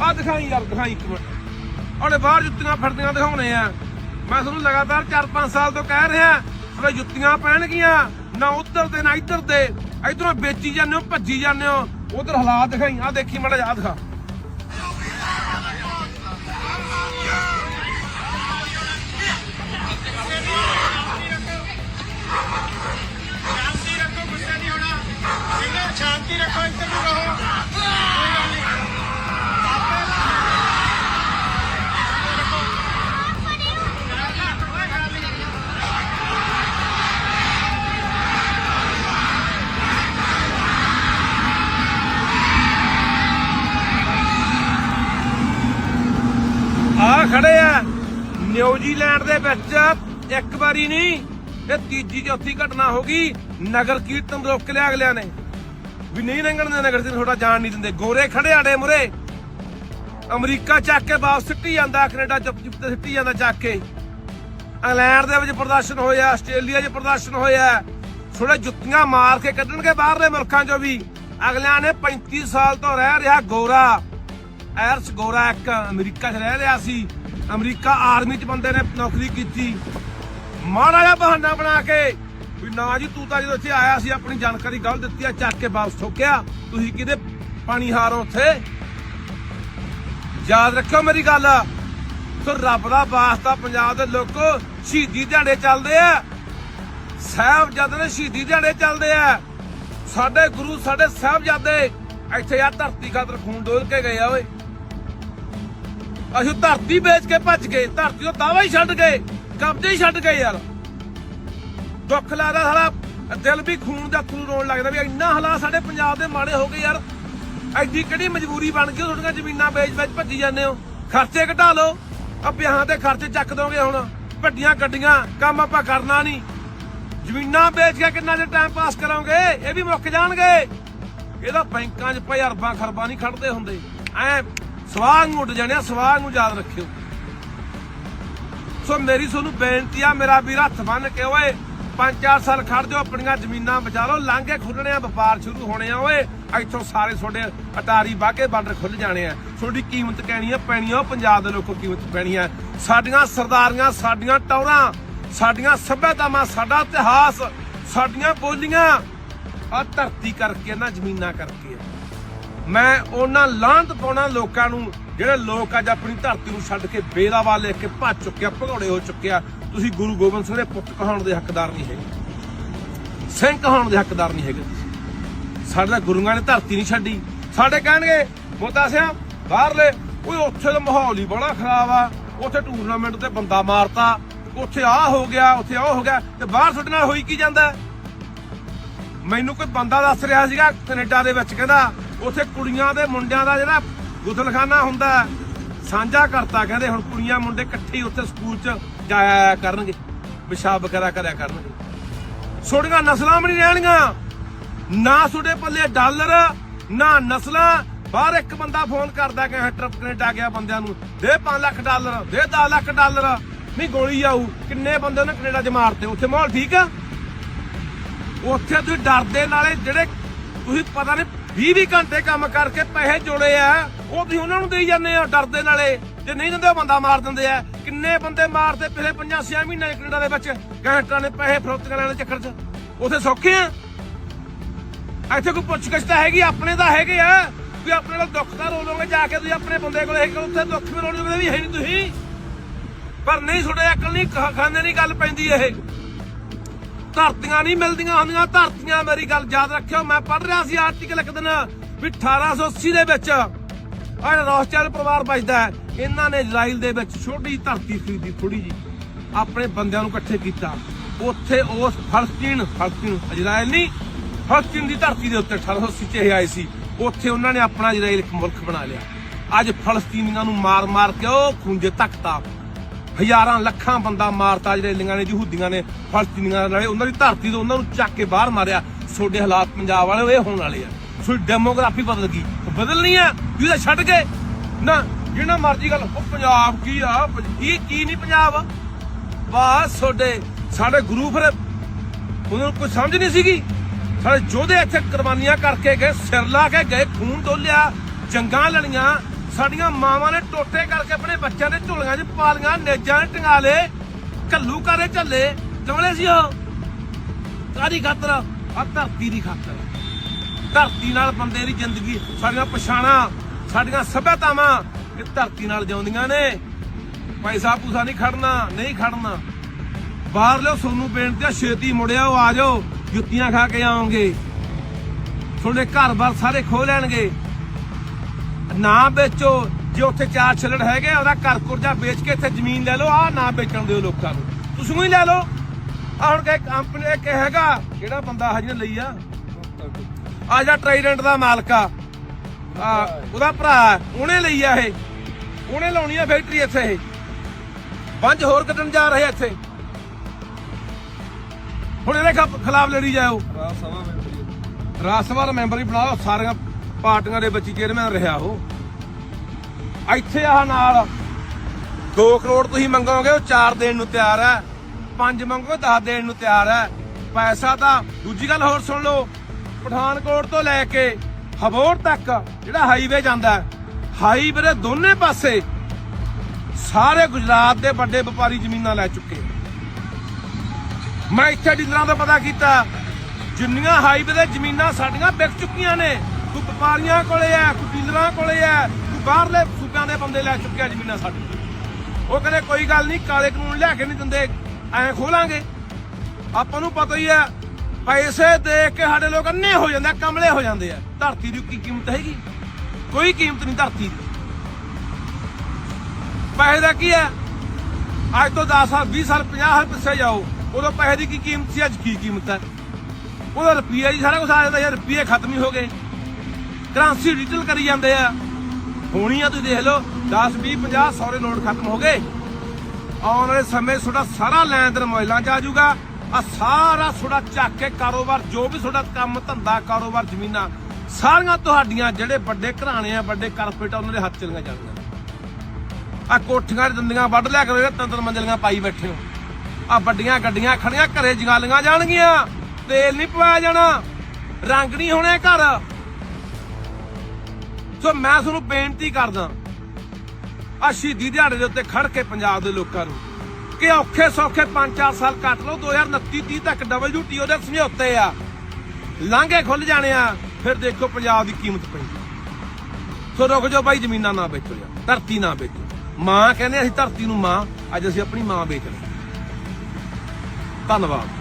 ਆ ਦਿਖਾਈ ਯਾਰ, ਦਿਖਾਈ ਇੱਕ ਮਿੰਟ। ਉਹਨੇ ਬਾਹਰ ਜੁੱਤੀਆਂ ਫਿਰਦੀਆਂ ਦਿਖਾਉਣੇ ਆ ਮੈਂ ਤੁਹਾਨੂੰ ਲਗਾਤਾਰ 4-5 ਸਾਲ ਤੋਂ ਕਹਿ ਰਿਹਾ ਉਹਨੇ ਜੁੱਤੀਆਂ ਪੈਣਗੀਆਂ ਨਾ ਉੱਧਰ ਦੇ, ਨਾ ਇੱਧਰ ਦੇ। ਇਧਰੋਂ ਵੇਚੀ ਜਾਂਦੇ ਹੋ, ਭੱਜੀ ਜਾਂਦੇ ਹੋ। ਉਧਰ ਹਾਲਾਤ ਦਿਖਾਈ ਆ ਦੇਖੀ, ਮੜਾ ਯਾਦ ਦਿਖਾ। ਸ਼ਾਂਤੀ ਰੱਖੋ। ਖੜੇ ਆ। ਨਿਊਜ਼ੀਲੈਂਡ ਦੇ ਵਿੱਚ ਇੱਕ ਵਾਰੀ ਨਹੀਂ ਇਹ ਤੀਜੀ ਚੌਥੀ ਘਟਨਾ ਹੋ ਗਈ। ਨਗਰ ਕੀਰਤਨ ਰੋਕ ਲਿਆ ਅਗਲਿਆਂ ਨੇ। ਵੀ ਨਹੀਂ ਲੰਘਣ ਦੇ ਨਗਰ ਕੀਰਤਨ ਥੋੜਾ ਜਾਣ ਨਹੀਂ ਦਿੰਦੇ। ਗੋਰੇ ਖੜੇ ਆੜੇ ਮੁਰੇ। ਅਮਰੀਕਾ ਚੱਕ ਕੇ ਵਾਪਸ ਸਿੱਟੀ ਜਾਂਦਾ, ਕੈਨੇਡਾ ਚੁੱਪ ਚੁੱਪ ਤੇ ਸਿੱਟੀ ਜਾਂਦਾ ਚੱਕ ਕੇ। ਇੰਗਲੈਂਡ ਦੇ ਵਿੱਚ ਪ੍ਰਦਰਸ਼ਨ ਹੋਇਆ, ਆਸਟ੍ਰੇਲੀਆ 'ਚ ਪ੍ਰਦਰਸ਼ਨ ਹੋਇਆ। ਥੋੜੇ ਜੁੱਤੀਆਂ ਮਾਰ ਕੇ ਕੱਢਣਗੇ ਬਾਹਰਲੇ ਮੁਲਕਾਂ 'ਚੋਂ ਵੀ। ਅਗਲਿਆਂ ਨੇ 35 ਸਾਲ ਤੋਂ ਰਹਿ ਰਿਹਾ ਗੋਰਾ। ਐਰਸ ਗੋਰਾ ਇੱਕ ਅਮਰੀਕਾ 'ਚ ਰਹਿ ਰਿਹਾ ਸੀ। ਅਮਰੀਕਾ ਆਰਮੀ 'ਚ ਬੰਦੇ ਨੇ ਨੌਕਰੀ ਕੀਤੀ। ਮਾੜਾ ਜਿਹਾ ਬਹਾਨਾ ਬਣਾ ਕੇ ਵੀ ਨਾ ਜੀ, ਤੂੰ ਤਾਂ ਜਦੋਂ ਇੱਥੇ ਆਇਆ ਸੀ, ਆਪਣੀ ਜਾਣਕਾਰੀ ਗਲਤ ਦਿੱਤੀ ਆ, ਚੱਕ ਕੇ ਵਾਪਸ ਠੋਕਿਆ। ਤੁਸੀਂ ਕਿਤੇ ਪਾਣੀ ਹਾਰੋ ਉੱਥੇ? ਯਾਦ ਰੱਖਿਓ ਮੇਰੀ ਗੱਲ। ਸੋ ਰੱਬ ਦਾ ਵਾਸਤਾ ਪੰਜਾਬ ਦੇ ਲੋਕੋ ਸ਼ਹੀਦੀ ਦਿਹਾੜੇ ਚੱਲਦੇ ਆ। ਸਾਹਿਬਜ਼ਾਦੇ ਨੇ ਸ਼ਹੀਦੀ ਦਿਹਾੜੇ ਚੱਲਦੇ ਆ। ਸਾਡੇ ਗੁਰੂ, ਸਾਡੇ ਸਾਹਿਬਜ਼ਾਦੇ ਇੱਥੇ ਆ ਧਰਤੀ ਖਾਤਰ ਖੂਨ ਡੋਲ ਕੇ ਗਏ ਆ ਓਏ। ਅਸੀਂ ਧਰਤੀ ਵੇਚ ਕੇ ਭੱਜ ਗਏ, ਧਰਤੀ ਤੋਂ ਦਾਵਾ ਹੀ ਛੱਡ ਗਏ, ਕਬਜ਼ੇ ਹੀ ਛੱਡ ਗਏ ਯਾਰ। ਦੁੱਖ ਲੱਗਦਾ ਸਾਲਾ, ਦਿਲ ਵੀ ਖੂਨ ਦਾ ਥਰੂ ਰੋਣ ਲੱਗਦਾ ਵੀ ਇੰਨਾ ਹਾਲਾਤ ਸਾਡੇ ਪੰਜਾਬ ਦੇ ਮਾੜੇ ਹੋ ਗਏ ਯਾਰ। ਐਡੀ ਕਿਹੜੀ ਮਜਬੂਰੀ ਬਣ ਗਈ ਤੁਹਾਡੀਆਂ ਜ਼ਮੀਨਾਂ ਵੇਚ ਵੇਚ ਭੱਜੀ ਜਾਂਦੇ ਹੋ। ਖਰਚੇ ਘਟਾ ਲਓ। ਆ ਵਿਆਹਾਂ ਦੇ ਖਰਚੇ ਚੱਕ ਦੋਗੇ ਹੁਣ। ਵੱਡੀਆਂ ਗੱਡੀਆਂ, ਕੰਮ ਆਪਾਂ ਕਰਨਾ ਨਹੀਂ। ਜ਼ਮੀਨਾਂ ਵੇਚ ਕੇ ਕਿੰਨਾ ਜੇ ਟਾਈਮ ਪਾਸ ਕਰਾਂਗੇ ਇਹ ਵੀ ਮੁੱਕ ਜਾਣਗੇ। ਇਹਦਾ ਬੈਂਕਾਂ 'ਚ ਭਾਈ ਅਰਬਾਂ ਖਰਬਾਂ ਨਹੀਂ ਖੜਦੇ ਹੁੰਦੇ। ਐ ਸਵਾਹ ਨੂੰ ਉੱਡ ਜਾਣਿਆ, ਸਵਾਹ ਨੂੰ ਯਾਦ ਰੱਖਿਓ। ਸੋ ਮੇਰੀ ਤੁਹਾਨੂੰ ਬੇਨਤੀ ਆ, ਮੇਰਾ ਵੀਰ ਹੱਥ ਬੰਨ ਕੇ ਓਏ, ਪੰਜ ਚਾਰ ਸਾਲ ਖੜ ਜਾਓ, ਆਪਣੀਆਂ ਜ਼ਮੀਨਾਂ ਬਚਾ ਲਓ, ਲਾਂਘੇ ਖੁੱਲਣੇ ਆ, ਵਪਾਰ ਸ਼ੁਰੂ ਹੋਣੇ ਆ ਓਏ। ਇੱਥੋਂ ਸਾਰੇ ਤੁਹਾਡੇ ਅਟਾਰੀ ਬਾਗੇ ਬਾਰਡਰ ਖੁੱਲ ਜਾਣੇ ਆ। ਤੁਹਾਡੀ ਕੀਮਤ ਕਹਿਣੀ ਆ, ਪੈਣੀ ਆ, ਉਹ ਪੰਜਾਬ ਦੇ ਲੋਕੋ ਕੀਮਤ ਪੈਣੀ ਆ। ਸਾਡੀਆਂ ਸਰਦਾਰੀਆਂ, ਸਾਡੀਆਂ ਟੌਰਾਂ, ਸਾਡੀਆਂ ਸੱਭਿਆਤਾਵਾਂ, ਸਾਡਾ ਇਤਿਹਾਸ, ਸਾਡੀਆਂ ਬੋਲੀਆਂ ਆ ਧਰਤੀ ਕਰਕੇ ਨਾ ਜ਼ਮੀਨਾਂ ਕਰਕੇ ਆ। ਮੈਂ ਉਹਨਾਂ ਲਾਂਤ ਪਾਉਣਾ ਲੋਕਾਂ ਨੂੰ, ਜਿਹੜੇ ਲੋਕ ਅੱਜ ਆਪਣੀ ਧਰਤੀ ਨੂੰ ਛੱਡ ਕੇ ਬੇਦਾਵਾ ਲੈ ਕੇ ਭੱਜ ਚੁੱਕਿਆ, ਭਗੌੜੇ ਹੋ ਚੁੱਕਿਆ, ਤੁਸੀਂ ਗੁਰੂ ਗੋਬਿੰਦ ਸਿੰਘ ਦੇ ਪੁੱਤ ਕਹਾਉਣ ਦੇ ਹੱਕਦਾਰ ਨਹੀਂ ਹੈਗੇ। ਸਿੰਘ ਕਹਾਉਣ ਦੇ ਹੱਕਦਾਰ ਨਹੀਂ ਹੈਗੇ। ਤੁਸੀਂ। ਸਾਡੇ ਤਾਂ ਗੁਰੂਆਂ ਨੇ ਧਰਤੀ ਨਹੀਂ ਛੱਡੀ। ਸਾਡੇ ਕਹਿਣਗੇ, ਮੋਤਾ ਸਿਆ ਬਾਹਰਲੇ ਓਏ, ਉੱਥੇ ਦਾ ਮਾਹੌਲ ਹੀ ਬੜਾ ਖਰਾਬ ਆ। ਉੱਥੇ ਟੂਰਨਾਮੈਂਟ ਤੇ ਬੰਦਾ ਮਾਰਤਾ। ਉੱਥੇ ਆ ਹੋ ਗਿਆ, ਉੱਥੇ ਆ ਹੋ ਗਿਆ, ਤੇ ਬਾਹਰ ਤੁਹਾਡੇ ਨਾਲ ਹੋਈ ਕੀ ਜਾਂਦਾ? ਮੈਨੂੰ ਕੋਈ ਬੰਦਾ ਦੱਸ ਰਿਹਾ ਸੀਗਾ ਕੈਨੇਡਾ ਦੇ ਵਿੱਚ, ਕਹਿੰਦਾ ਉੱਥੇ ਕੁੜੀਆਂ ਦੇ ਮੁੰਡਿਆਂ ਦਾ ਜਿਹੜਾ ਗੁਸਲਖਾਨਾ ਹੁੰਦਾ, ਸਾਂਝਾ ਕਰਤਾ, ਕਹਿੰਦੇ ਹੁਣ ਕੁੜੀਆਂ ਮੁੰਡੇ ਇਕੱਠੇ ਉੱਥੇ ਸਕੂਲ 'ਚ ਜਾਇਆ ਕਰਨਗੇ, ਪਿਸ਼ਾਬ ਵਗੈਰਾ ਕਰਿਆ ਕਰਨਗੇ। ਛੋਟੀਆਂ ਨਸਲਾਂ ਵੀ ਨਹੀਂ ਰਹਿਣਗੀਆਂ। ਨਾ ਤੁਹਾਡੇ ਪੱਲੇ ਡਾਲਰ, ਨਾ ਨਸਲਾਂ। ਬਾਹਰ ਇੱਕ ਬੰਦਾ ਫੋਨ ਕਰਦਾ ਕਿ ਮੈਂ ਟਰਪ ਕੈਨੇਡਾ ਗਿਆ ਬੰਦਿਆਂ ਨੂੰ, ਦੇ 5 ਲੱਖ ਡਾਲਰ, ਦੇ 10 ਲੱਖ ਡਾਲਰ। ਨਹੀਂ, ਗੋਲੀ ਆਊ। ਕਿੰਨੇ ਬੰਦੇ ਉਹਨੇ ਕੈਨੇਡਾ 'ਚ ਮਾਰਤੇ? ਉੱਥੇ ਮਾਹੌਲ ਠੀਕ ਆ? ਉੱਥੇ ਤੁਸੀਂ ਡਰਦੇ ਨਾਲੇ ਜਿਹੜੇ ਤੁਸੀਂ ਪਤਾ ਨਹੀਂ 20 20 ਘੰਟੇ ਕੰਮ ਕਰਕੇ ਪੈਸੇ ਜੋੜੇ ਆ। ਉਹ ਤੁਸੀਂ ਉਹਨਾਂ ਨੂੰ ਦੇਈ ਜਾਂਦੇ ਆ ਡਰਦੇ ਨਾਲੇ। ਜੇ ਨਹੀਂ ਦਿੰਦੇ ਉਹ ਬੰਦਾ ਮਾਰ ਦਿੰਦੇ ਆ। ਕਿੰਨੇ ਬੰਦੇ ਮਾਰਦੇ ਪਿਛਲੇ 5 6 ਮਹੀਨੇ ਕੈਨੇਡਾ ਦੇ ਵਿੱਚ? ਗੈਂਗਸਟਰਾਂ ਨੇ ਪੈਸੇ ਫਰੋਤੀਆਂ ਲੈਣ ਦੇ ਚੱਕਰ 'ਚ। ਉੱਥੇ ਸੌਖੇ ਆ। ਇੱਥੇ ਕੋਈ ਪੁੱਛ ਤਾਂ ਹੈਗੀ, ਆਪਣੇ ਤਾਂ ਹੈਗੇ ਆ। ਵੀ ਆਪਣੇ ਕੋਲ ਦੁੱਖ ਦਾ ਰੋ ਲੋਗੇ ਜਾ ਕੇ ਤੁਸੀਂ ਆਪਣੇ ਬੰਦੇ ਕੋਲ ਹੈਗੇ ਉੱਥੇ ਦੁੱਖ ਵੀ ਰੋਲੋਗੇ ਵੀ ਹੈ ਨਹੀਂ ਤੁਸੀਂ। ਪਰ ਨਹੀਂ ਤੁਹਾਡੇ ਅਕਲ ਨਹੀਂ ਖਾ- ਖਾਨੇ ਨਹੀਂ ਗੱਲ ਪੈਂਦੀ ਇਹ। ਧਰਤੀਆਂ ਨਹੀਂ ਮਿਲਦੀਆਂ ਹੁੰਦੀਆਂ, ਧਰਤੀਆਂ ਮੇਰੀ ਗੱਲ ਯਾਦ ਰੱਖਿਓ, ਮੈਂ ਪੜ੍ਹ ਰਿਹਾ ਸੀ ਆਰਟੀਕਲ ਇੱਕ ਦਿਨ ਵੀ 1880 ਦੇ ਵਿੱਚ। ਆਹ ਰੌਸਚੈਲ ਪਰਿਵਾਰ ਵੱਜਦਾ ਇਹਨਾਂ ਨੇ ਇਜ਼ਰਾਈਲ ਦੇ ਵਿੱਚ ਛੋਟੀ ਧਰਤੀ ਖਰੀਦੀ ਥੋੜੀ ਜੀ ਆਪਣੇ ਬੰਦਿਆਂ ਨੂੰ ਇਕੱਠੇ ਕੀਤਾ। ਉੱਥੇ ਉਸ ਫਲਸਤੀਨ ਫਲਸਤੀਨ ਇਜ਼ਰਾਈਲ ਨਹੀਂ, ਫਲਸਤੀਨ ਦੀ ਧਰਤੀ ਦੇ ਉੱਤੇ 1880 ਚ ਇਹ ਆਏ ਸੀ। ਉੱਥੇ ਉਹਨਾਂ ਨੇ ਆਪਣਾ ਇਜ਼ਰਾਈਲ ਇੱਕ ਮੁਲਕ ਬਣਾ ਲਿਆ। ਅੱਜ ਫਲਸਤੀਨੀਆਂ ਨੂੰ ਮਾਰ-ਮਾਰ ਕੇ ਉਹ ਖੂੰਜੇ ਤੱਕਤਾ ਹਜ਼ਾਰਾਂ ਲੱਖਾਂ ਬੰਦਾ ਮਾਰਤਾ, ਜਿਹੜੇ ਲਿੰਗਾਂ ਨੇ, ਯਹੂਦੀਆਂ ਨੇ, ਫਲਸਤੀਨੀਆਂ ਨਾਲੇ ਉਹਨਾਂ ਦੀ ਧਰਤੀ ਤੋਂ ਉਹਨਾਂ ਨੂੰ ਚੱਕ ਕੇ ਬਾਹਰ ਮਾਰਿਆ। ਤੁਹਾਡੇ ਹਾਲਾਤ ਪੰਜਾਬ ਵਾਲੇ ਇਹ ਹੋਣ ਵਾਲੇ ਆ। ਸੋ ਡੈਮੋਗ੍ਰਾਫੀ ਬਦਲ ਗਈ। ਬਦਲਣੀ ਆ, ਜਿਹਦਾ ਛੱਡ ਕੇ। ਨਾ ਜਿਹੜਾ ਮਰਜ਼ੀ ਗੱਲ, ਉਹ ਪੰਜਾਬ ਕੀ ਆ? ਕੀ ਕੀ ਨਹੀਂ ਪੰਜਾਬ? ਵਾਹ ਤੁਹਾਡੇ ਸਾਡੇ ਗੁਰੂ ਫਿਰ ਉਹਨਾਂ ਨੂੰ ਕੋਈ ਸਮਝ ਨਹੀਂ ਸੀਗੀ। ਸਾਡੇ ਯੋਧੇ ਇੱਥੇ ਕੁਰਬਾਨੀਆਂ ਕਰਕੇ ਗਏ, ਸਿਰ ਲਾ ਕੇ ਗਏ, ਖੂਨ ਡੋਲਿਆ, ਜੰਗਾਂ ਲੜੀਆਂ। ਸਾਡੀਆਂ ਮਾਵਾਂ ਨੇ ਟੋਟੇ ਕਰਕੇ ਆਪਣੇ ਬੱਚਿਆਂ ਦੇ ਝੋਲੀਆਂ 'ਚ ਪਾਲੀਆਂ, ਨੇਜਾਂ 'ਚ ਟੰਗਾ ਲਏ ਕੱਲੂ ਕਰੇ ਝੱਲੇ। ਚਵਲੇ ਸੀ ਉਹ। ਕਾਦੀ ਖਾਤਰ ਆ ਧਰਤੀ ਦੀ ਖਾਤਰ। ਧਰਤੀ ਨਾਲ ਬੰਦੇ ਦੀ ਜ਼ਿੰਦਗੀ, ਸਾਡੀਆਂ ਪਛਾਣਾ, ਸਾਡੀਆਂ ਸਭਿਆਤਾਵਾਂ ਇਹ ਧਰਤੀ ਨਾਲ ਜਿਉਂਦੀਆਂ ਨੇ। ਪੈਸਾ ਪੂਸਾ ਨਹੀਂ ਖੜਨਾ ਨਹੀਂ ਖੜਨਾ। ਬਾਹਰ ਲਿਓ, ਸੋਨੂੰ ਬੇਨਤੀ ਆ, ਛੇਤੀ ਮੁੜਿਆ ਆ ਜਾਓ। ਜੁੱਤੀਆਂ ਖਾ ਕੇ ਆਉਂਗੇ ਤੁਹਾਡੇ ਘਰ-ਬਾਰ ਸਾਰੇ ਖੋ ਲੈਣਗੇ। ਨਾ ਵੇਚੋ ਜੇ ਉੱਥੇ ਚਾਰ ਛੱਲੜ ਹੈਗੇ ਉਹਦਾ ਘਰ ਕੁਰਜਾ ਵੇਚ ਕੇ ਇੱਥੇ ਜ਼ਮੀਨ ਲੈ ਲਓ ਆ ਨਾ ਵੇਚਣ ਦਿਓ ਲੋਕਾਂ ਨੂੰ। ਤੁਸੀਂ ਹੀ ਲੈ ਲਓ। ਆ ਹੁਣ ਕਿ ਕੰਪਨੀ ਇੱਕ ਹੈਗਾ ਕਿਹੜਾ ਬੰਦਾ ਹਜੇ ਲਈ ਆ? ਆ ਜਿਹੜਾ ਟ੍ਰਾਈਡੈਂਟ ਦਾ ਮਾਲਕ ਆ। ਆ ਉਹਦਾ ਭਰਾ ਉਹਨੇ ਲਈ ਆ ਇਹ। ਉਹਨੇ ਲਾਉਣੀ ਆ ਫੈਕਟਰੀ ਇੱਥੇ ਇਹ। ਪੰਜ ਹੋਰ ਕੱਢਣ ਜਾ ਰਹੇ ਇੱਥੇ। ਹੁਣ ਇਹਦੇ ਖਿਲਾਫ ਲੜੀ ਜਾਓ। ਰਾਜ ਸਭਾ ਦਾ ਮੈਂਬਰ ਹੀ ਬਣਾਓ ਸਾਰੀਆਂ ਪਾਰਟੀਆਂ ਦੇ ਵਿੱਚ ਚੇਅਰਮੈਨ ਰਿਹਾ ਉਹ। ਇੱਥੇ ਆਹ ਨਾਲ 2 ਕਰੋੜ ਤੁਸੀਂ ਮੰਗੋਗੇ, ਉਹ 4 ਦੇਣ ਨੂੰ ਤਿਆਰ ਹੈ। 5 ਮੰਗੋਗੇ 10 ਦੇਣ ਨੂੰ ਤਿਆਰ ਹੈ। ਪੈਸਾ ਤਾਂ ਦੂਜੀ ਗੱਲ ਹੋਰ ਸੁਣ ਲਓ, ਪਠਾਨਕੋਟ ਤੋਂ ਲੈ ਕੇ ਹਬੋਰ ਤੱਕ ਜਿਹੜਾ ਹਾਈਵੇ ਜਾਂਦਾ ਹੈ ਹਾਈਵੇ ਦੇ ਦੋਨੇ ਪਾਸੇ ਸਾਰੇ ਗੁਜਰਾਤ ਦੇ ਵੱਡੇ ਵਪਾਰੀ ਜ਼ਮੀਨਾਂ ਲੈ ਚੁੱਕੇ ਮੈਂ ਇੱਥੇ ਡੀਲਰਾਂ ਦਾ ਪਤਾ ਕੀਤਾ, ਜਿੰਨੀਆਂ ਹਾਈਵੇ ਦੇ ਜ਼ਮੀਨਾਂ ਸਾਡੀਆਂ ਵਿਕ ਚੁੱਕੀਆਂ ਨੇ ਕੋਈ ਵਪਾਰੀਆਂ ਕੋਲੇ ਆ ਕੋਈ ਡੀਲਰਾਂ ਕੋਲੇ ਆ ਕੋਈ ਬਾਹਰਲੇ ਸੂਬਿਆਂ ਦੇ ਬੰਦੇ ਲੈ ਚੁੱਕੇ ਜ਼ਮੀਨਾਂ ਸਾਡੇ ਉਹ ਕਹਿੰਦੇ ਕੋਈ ਗੱਲ ਨਹੀਂ ਕਾਲੇ ਕਾਨੂੰਨ ਲਿਆ ਕੇ ਨਹੀਂ ਦਿੰਦੇ ਐਂ ਖੋਲਾਂਗੇ। ਆਪਾਂ ਨੂੰ ਪਤਾ ਹੀ ਹੈ ਪੈਸੇ ਦੇਖ ਕੇ ਸਾਡੇ ਲੋਕ ਅੰਨੇ ਹੋ ਜਾਂਦੇ ਆ, ਕਮਲੇ ਹੋ ਜਾਂਦੇ ਆ। ਧਰਤੀ ਦੀ ਕੀ ਕੀਮਤ ਹੈਗੀ। ਕੋਈ ਕੀਮਤ ਨਹੀਂ ਧਰਤੀ ਦੀ। ਪੈਸੇ ਦਾ ਕੀ ਹੈ ਅੱਜ ਤੋਂ 10 ਸਾਲ 20 ਸਾਲ 50 ਸਾਲ ਪਿੱਛੇ ਜਾਓ। ਉਦੋਂ ਪੈਸੇ ਦੀ ਕੀ ਕੀਮਤ ਸੀ ਅੱਜ ਕੀ ਕੀਮਤ ਹੈ ਉਹਦਾ ਰੁਪਈਆ ਜੀ ਸਾਰਾ ਕੁਝ ਆ ਜਾਂਦਾ ਯਾਰ ਰੁਪਈਏ ਖਤਮ ਹੀ ਹੋ ਗਏ। ਕਰੰਸੀ ਡਿਜੀਟਲ ਕਰੀ ਜਾਂਦੇ ਆ। ਹੋਣੀ ਆ ਤੁਸੀਂ ਦੇਖ ਲਓ 10 20 50 ਸੌਰੇ ਨੋਟ ਖਤਮ ਹੋ ਗਏ। ਆਉਣ ਵਾਲੇ ਸਮੇਂ ਤੁਹਾਡਾ ਸਾਰਾ ਲੈਣ ਦੇਣ ਮੋਬਾਈਲਾਂ 'ਚ ਆ ਜਾਊਗਾ। ਆ ਸਾਰਾ ਤੁਹਾਡਾ ਚੱਕ ਕੇ ਕਾਰੋਬਾਰ, ਜੋ ਵੀ ਤੁਹਾਡਾ ਕੰਮ, ਧੰਦਾ, ਕਾਰੋਬਾਰ, ਜ਼ਮੀਨਾਂ, ਸਾਰੀਆਂ ਤੁਹਾਡੀਆਂ, ਜਿਹੜੇ ਵੱਡੇ ਘਰਾਣੇ ਆ, ਵੱਡੇ ਕਾਰਪੋਰੇਟ ਆ, ਉਹਨਾਂ ਦੇ ਹੱਥ ਚਲੀਆਂ ਜਾਣਗੀਆਂ। ਆ ਕੋਠੀਆਂ 'ਚ ਦੰਦੀਆਂ ਵੱਢ ਲਿਆ ਕਰੋ, ਜਿਹੜੇ ਤਿੰਨ ਤਿੰਨ ਮੰਜ਼ਲੀਆਂ ਪਾਈ ਬੈਠੇ ਹੋ। ਆ ਵੱਡੀਆਂ ਗੱਡੀਆਂ ਖੜੀਆਂ, ਘਰੇ ਜਗਾਲੀਆਂ ਜਾਣਗੀਆਂ। ਤੇਲ ਨਹੀਂ ਪਵਾਇਆ ਜਾਣਾ। ਰੰਗ ਨਹੀਂ ਹੋਣੇ ਘਰ। ਸੋ ਮੈਂ ਤੁਹਾਨੂੰ ਬੇਨਤੀ ਕਰਦਾ ਆ ਸ਼ਹੀਦੀ ਦਿਹਾੜੇ ਦੇ ਉੱਤੇ ਖੜ ਕੇ ਪੰਜਾਬ ਦੇ ਲੋਕਾਂ ਨੂੰ ਕਿ ਔਖੇ ਸੌਖੇ 5-4 ਸਾਲ ਕੱਟ ਲਓ 2029 30 ਤੱਕ WTO ਦੇ ਸਮਝੌਤੇ ਆ। ਲਾਂਘੇ ਖੁੱਲ ਜਾਣੇ ਆ, ਫਿਰ ਦੇਖੋ ਪੰਜਾਬ ਦੀ ਕੀਮਤ ਪੈਂਦੀ। ਸੋ ਰੁਕ ਜਾਓ ਬਾਈ, ਜ਼ਮੀਨਾਂ ਨਾ ਵੇਚੋ ਯਾਰ, ਧਰਤੀ ਨਾ ਵੇਚੋ। ਮਾਂ ਕਹਿੰਦੇ ਅਸੀਂ ਧਰਤੀ ਨੂੰ ਮਾਂ, ਅੱਜ ਅਸੀਂ ਆਪਣੀ ਮਾਂ ਵੇਚ ਲਈ ਧੰਨਵਾਦ।